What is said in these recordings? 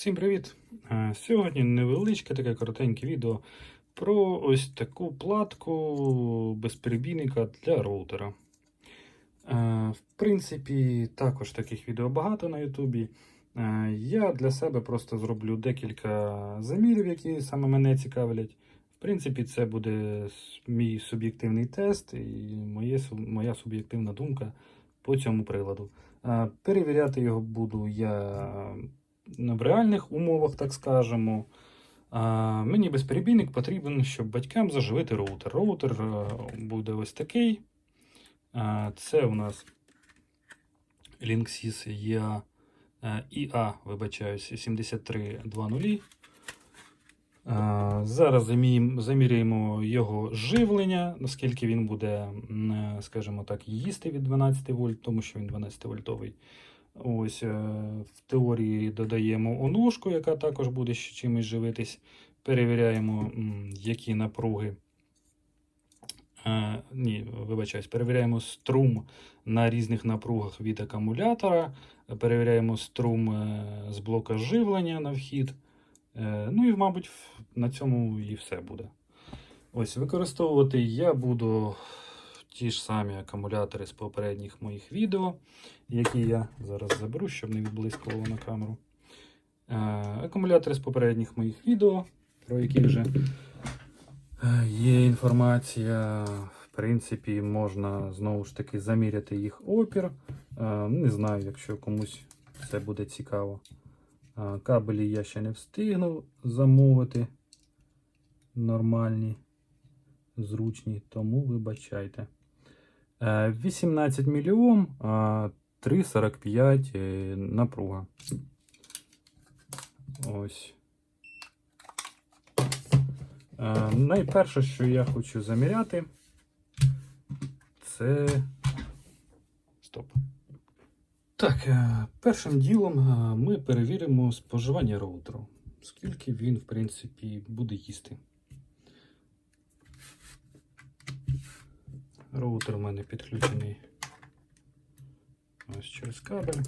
Всім привіт! Е, Сьогодні невеличке таке коротеньке відео про ось таку платку безперебійника для роутера. Е, В принципі, також таких відео багато на Ютубі. Е, Я для себе просто зроблю декілька замірів, які саме мене цікавлять. В принципі, це буде мій суб'єктивний тест і моє, моя суб'єктивна думка по цьому приладу. Перевіряти його буду я в реальних умовах, так скажемо. Мені безперебійник потрібен, щоб батькам заживити роутер. Роутер е, буде ось такий. Це у нас Linksys EA, е, EA вибачаюся, 7320. Зараз заміряємо його живлення, наскільки він буде, е, скажімо так, їсти від 12 вольт, тому що він 12 вольтовий. Ось е, в теорії додаємо оножку, яка також буде чимось живитись. Перевіряємо, які напруги. Е, ні, вибачаюсь, перевіряємо струм на різних напругах від акумулятора. Перевіряємо струм е, з блока живлення на вхід. Ну і, мабуть, на цьому і все буде. Ось використовувати я буду ті ж самі акумулятори з попередніх моїх відео, які я зараз заберу, щоб не відблискувало на камеру. Е, Акумулятори з попередніх моїх відео, про які вже е, є інформація. В принципі, можна знову ж таки заміряти їх опір. Е, Не знаю, якщо комусь це буде цікаво. Кабелі я ще не встигнув замовити нормальні, зручні, тому вибачайте. Е, 18 мільйом, 3,45 е, напруга. Ось. Е, Найперше, що я хочу заміряти, це. Стоп. Так, е, першим ділом е, ми перевіримо споживання роутеру. Скільки він, в принципі, буде їсти. Роутер у мене підключений ось через кабель.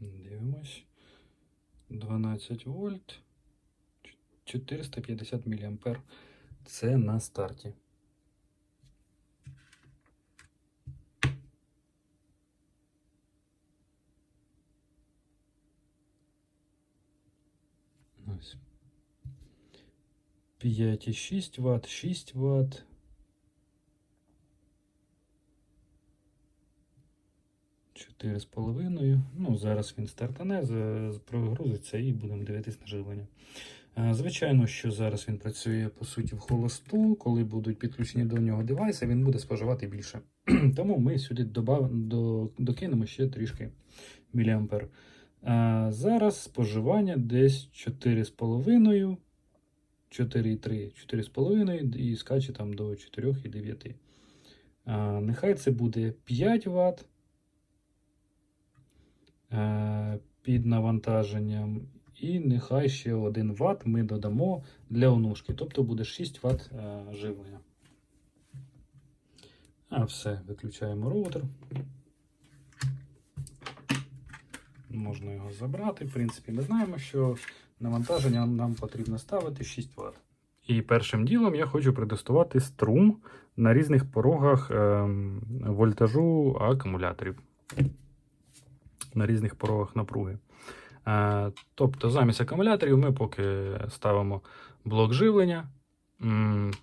Дивимось. 12 вольт. 450 мА. Це на старті. Ось 5,6 Вт, 6 Вт. Чотири з половиною. Ну, зараз він стартане, прогрузиться і будемо дивитись на живлення. Е, Звичайно, що зараз він працює по суті в холосту. Коли будуть підключені до нього девайси, він буде споживати більше. Тому ми сюди добав... до... докинемо ще трішки міліампер. А зараз споживання десь 4,5, 4,3, 4,5 і скаче там до 4,9. А, Нехай це буде 5 Вт е, під навантаженням. І нехай ще 1 Вт ми додамо для онушки. Тобто буде 6 Вт е, живлення. А все, виключаємо роутер. Можна його забрати. В принципі, ми знаємо, що навантаження нам потрібно ставити 6 Вт. І першим ділом я хочу протестувати струм на різних порогах ем, вольтажу акумуляторів. На різних порогах напруги. Е, тобто, замість акумуляторів ми поки ставимо блок живлення,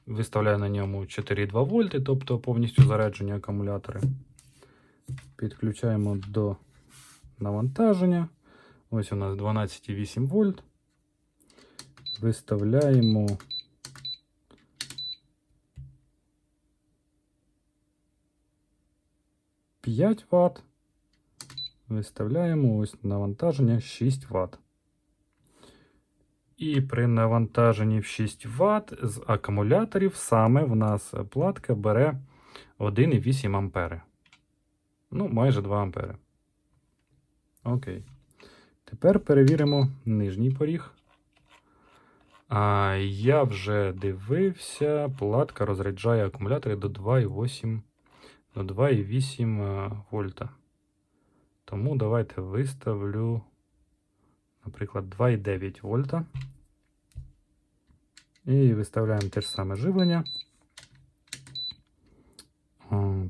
виставляю на ньому 4,2 вольти, тобто повністю заряджені акумулятори. Підключаємо до навантаження. Ось у нас 12,8 вольт. Виставляємо П'ять Вт. Виставляємо ось навантаження 6 Вт. І при навантаженні в 6 Вт з акумуляторів саме в нас платка бере 1,8 ампери. Ну, майже 2 ампери. Окей. Тепер перевіримо нижній поріг. А, я вже дивився, платка розряджає акумулятори до 2,8 на 2,8 е, вольта. Тому давайте виставлю, наприклад, 2,9 вольта. І виставляємо те ж саме живлення.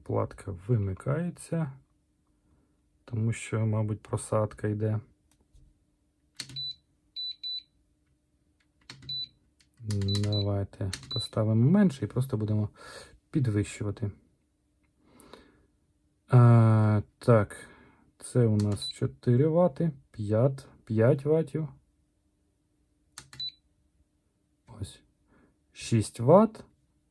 Платка вимикається, тому що, мабуть, просадка йде. Давайте поставимо менше і просто будемо підвищувати. А, так, це у нас 4 Вт, 5, 5 ватів. Ось. 6 Вт.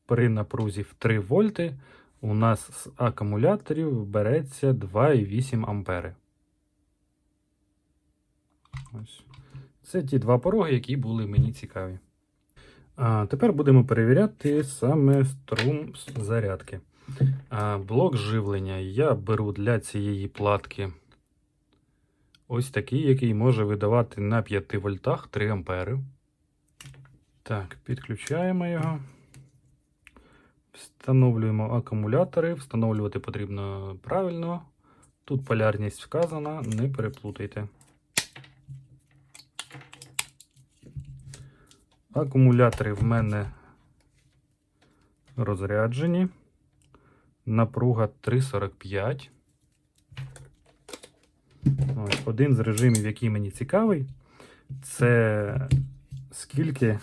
При напрузі в 3 вольти у нас з акумуляторів береться 2,8 ампери. Ось. Це ті два пороги, які були мені цікаві. А тепер будемо перевіряти саме струм зарядки. А, блок живлення я беру для цієї платки ось такий, який може видавати на 5 вольтах 3 ампери. Так, підключаємо його. Встановлюємо акумулятори. Встановлювати потрібно правильно. Тут полярність вказана, не переплутайте. Акумулятори в мене розряджені. Напруга 3,45. Ось, Один з режимів, який мені цікавий, це скільки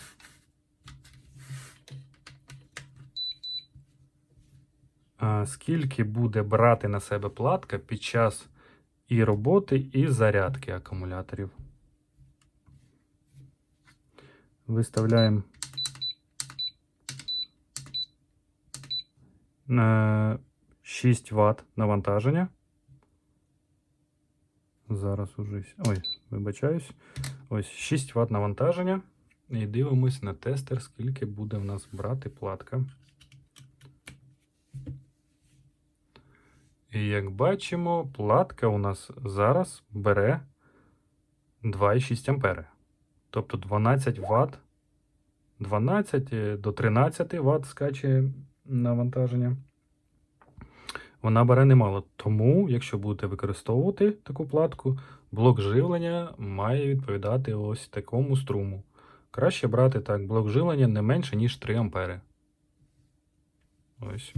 скільки буде брати на себе платка під час і роботи, і зарядки акумуляторів. Виставляємо на 6 Вт навантаження. Зараз уже. Ой, вибачаюсь. Ось 6 Вт навантаження. І дивимось на тестер, скільки буде в нас брати платка. І як бачимо, платка у нас зараз бере 2,6 ампери. Тобто 12 Вт, 12 до 13 Вт скаче навантаження. Вона бере немало. Тому, якщо будете використовувати таку платку, блок живлення має відповідати ось такому струму. Краще брати так, блок живлення не менше, ніж 3 ампери. Ось.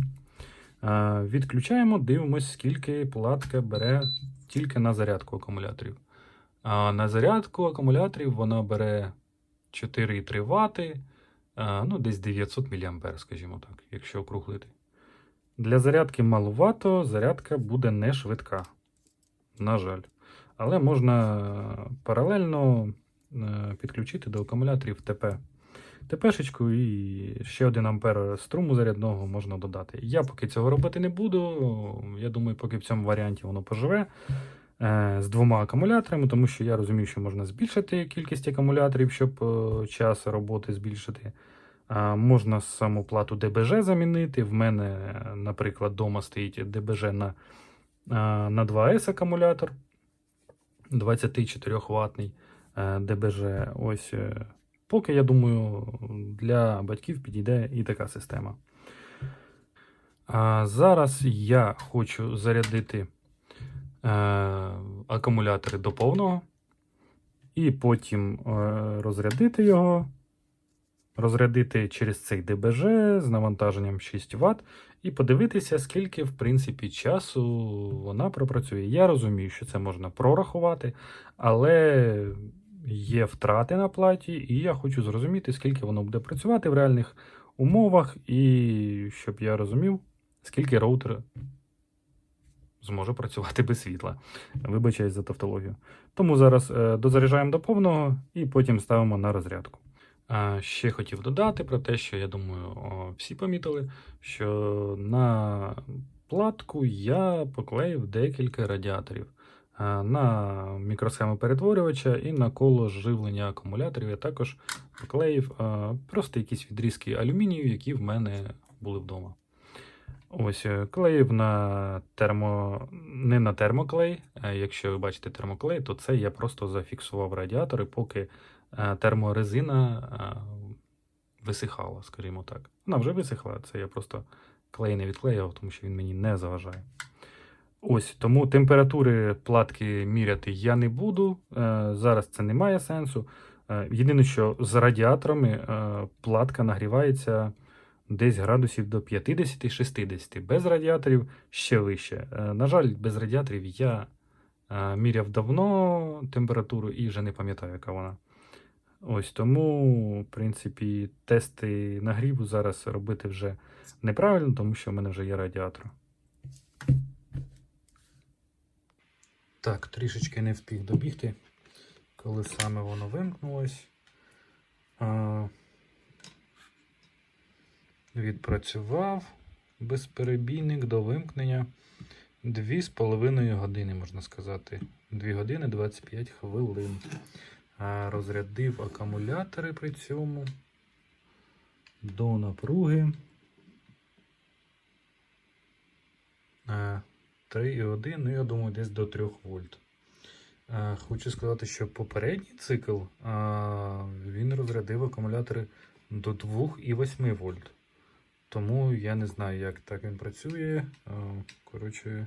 Відключаємо, дивимось, скільки платка бере тільки на зарядку акумуляторів. А на зарядку акумуляторів вона бере 4,3 Вт, ну, десь 900 мА, скажімо так, якщо округлити. Для зарядки маловато, зарядка буде не швидка. На жаль. Але можна паралельно е, підключити до акумуляторів ТП. ТПшечку і ще 1 ампер струму зарядного можна додати. Я поки цього робити не буду. Я думаю, поки в цьому варіанті воно поживе е, з двома акумуляторами, тому що я розумію, що можна збільшити кількість акумуляторів, щоб е, час роботи збільшити. А, Можна саму плату ДБЖ замінити. В мене, наприклад, вдома стоїть ДБЖ на на 2С акумулятор 24 ватний ДБЖ. Ось, е, Поки, я думаю, для батьків підійде і така система. А, Зараз я хочу зарядити е, акумулятори до повного і потім е, розрядити його розрядити через цей ДБЖ з навантаженням 6 Вт і подивитися, скільки, в принципі, часу вона пропрацює. Я розумію, що це можна прорахувати, але є втрати на платі, і я хочу зрозуміти, скільки воно буде працювати в реальних умовах, і щоб я розумів, скільки роутер. Зможе працювати без світла. Вибачаюсь за тавтологію. Тому зараз е, дозаряджаємо до повного і потім ставимо на розрядку. Ще хотів додати про те, що я думаю, всі помітили, що на платку я поклеїв декілька радіаторів. На мікросхему перетворювача і на коло живлення акумуляторів я також поклеїв просто якісь відрізки алюмінію, які в мене були вдома. Ось, е, клеїв на термо... не на термоклей. Якщо ви бачите термоклей, то це я просто зафіксував радіатори, поки Е, терморезина е, висихала, скажімо так. Вона вже висихла, це я просто клей не відклеював, тому що він мені не заважає. Ось тому температури платки міряти я не буду. Е, зараз це не має сенсу. Е, єдине, що з радіаторами е, платка нагрівається десь градусів до 50-60. Без радіаторів ще вище. На жаль, без радіаторів я міряв давно температуру і вже не пам'ятаю, яка вона. Ось тому, в принципі, тести нагріву зараз робити вже неправильно, тому що в мене вже є радіатор. Так, трішечки не встиг добігти, коли саме воно вимкнулось. Відпрацював безперебійник до вимкнення 2,5 години, можна сказати. 2 години 25 хвилин. Розрядив акумулятори при цьому до напруги. 3,1, ну я думаю, десь до 3 вольт. Е, Хочу сказати, що попередній цикл він розрядив акумулятори до 2,8 вольт. Тому я не знаю, як так він працює. Е, Коротше,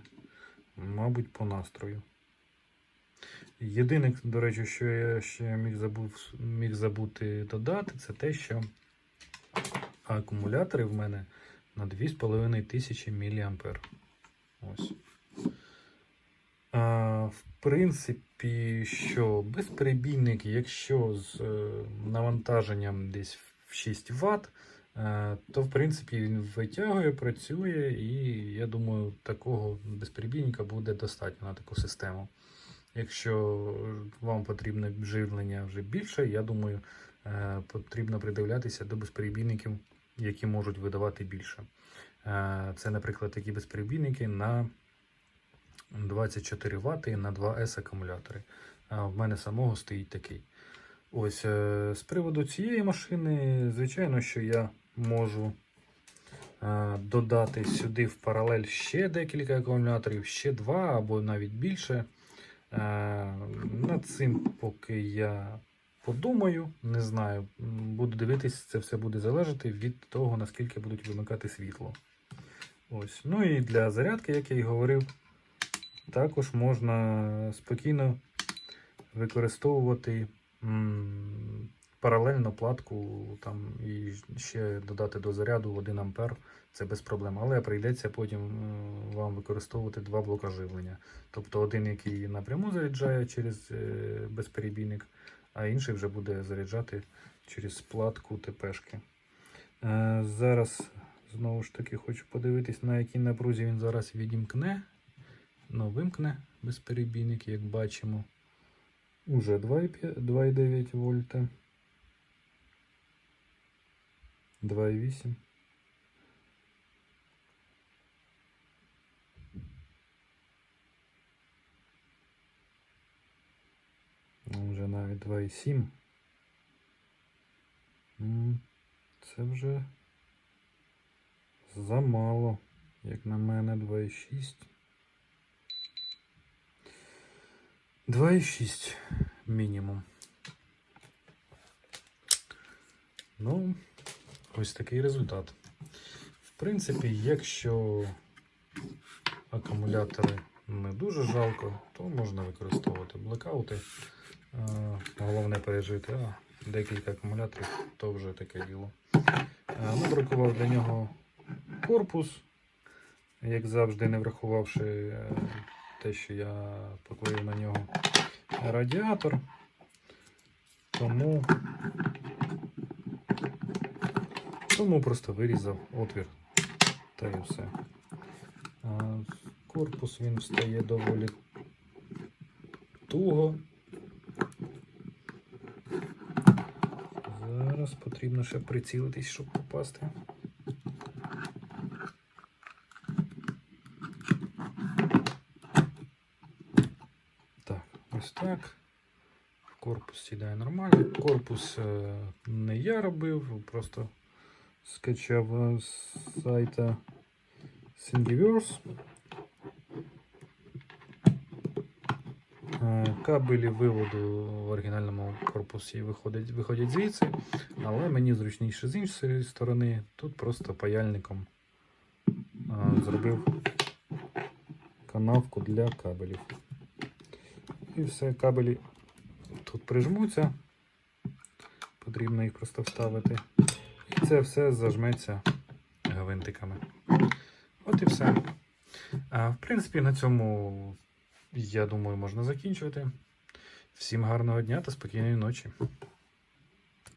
мабуть, по настрою. Єдине, до речі, що я ще міг, забув, міг забути додати, це те, що акумулятори в мене на 2500 мА. Ось. В принципі, що безперебійник, якщо з е, навантаженням десь в 6 Вт, е, то в принципі він витягує, працює, і я думаю, такого безперебійника буде достатньо на таку систему. Якщо вам потрібне живлення вже більше, я думаю, е, потрібно придивлятися до безперебійників, які можуть видавати більше. Це, наприклад, такі безперебійники на 24 Вт на 2С акумулятори. В мене самого стоїть такий. Ось е, з приводу цієї машини, звичайно, що я можу е, додати сюди в паралель ще декілька акумуляторів, ще два або навіть більше. Е, Над цим поки я подумаю, не знаю. Буду дивитись, це все буде залежати від того, наскільки будуть вимикати світло. Ось. Ну і для зарядки, як я й говорив, також можна спокійно використовувати паралельно платку там, і ще додати до заряду 1 А. Це без проблем. Але прийдеться потім вам використовувати два блока живлення. Тобто один, який напряму заряджає через е, безперебійник, а інший вже буде заряджати через платку ТПшки. Е, Зараз знову ж таки хочу подивитись, на якій напрузі він зараз відімкне. Ну, вимкне безперебійник, як бачимо. Уже 2,5 2,9 вольта. 2,8. Ну, Вже навіть 2,7. М, Це вже замало, як на мене, 2,6. 2,6 мінімум. Ну, ось такий результат. В принципі, якщо акумулятори не дуже жалко, то можна використовувати блекаути. Е, Головне пережити. А, декілька акумуляторів, то вже таке діло. Е, Надрукував для нього корпус, як завжди, не врахувавши е, те, що я поклеїв на нього радіатор. Тому, тому просто вирізав отвір та і все. Корпус він встає доволі туго. Зараз потрібно ще прицілитись, щоб попасти. Так, ось так. Корпус сідає нормально. Корпус е, не я робив, просто скачав е, з сайта Thingiverse. Е, Кабелі виводу в оригінальному корпусі виходять, виходять звідси, але мені зручніше з іншої сторони. Тут просто паяльником зробив канавку для кабелів. І все, кабелі тут прижмуться. Потрібно їх просто вставити. І це все зажметься гвинтиками. От і все. А, в принципі, на цьому, я думаю, можна закінчувати. Всім гарного дня та спокійної ночі.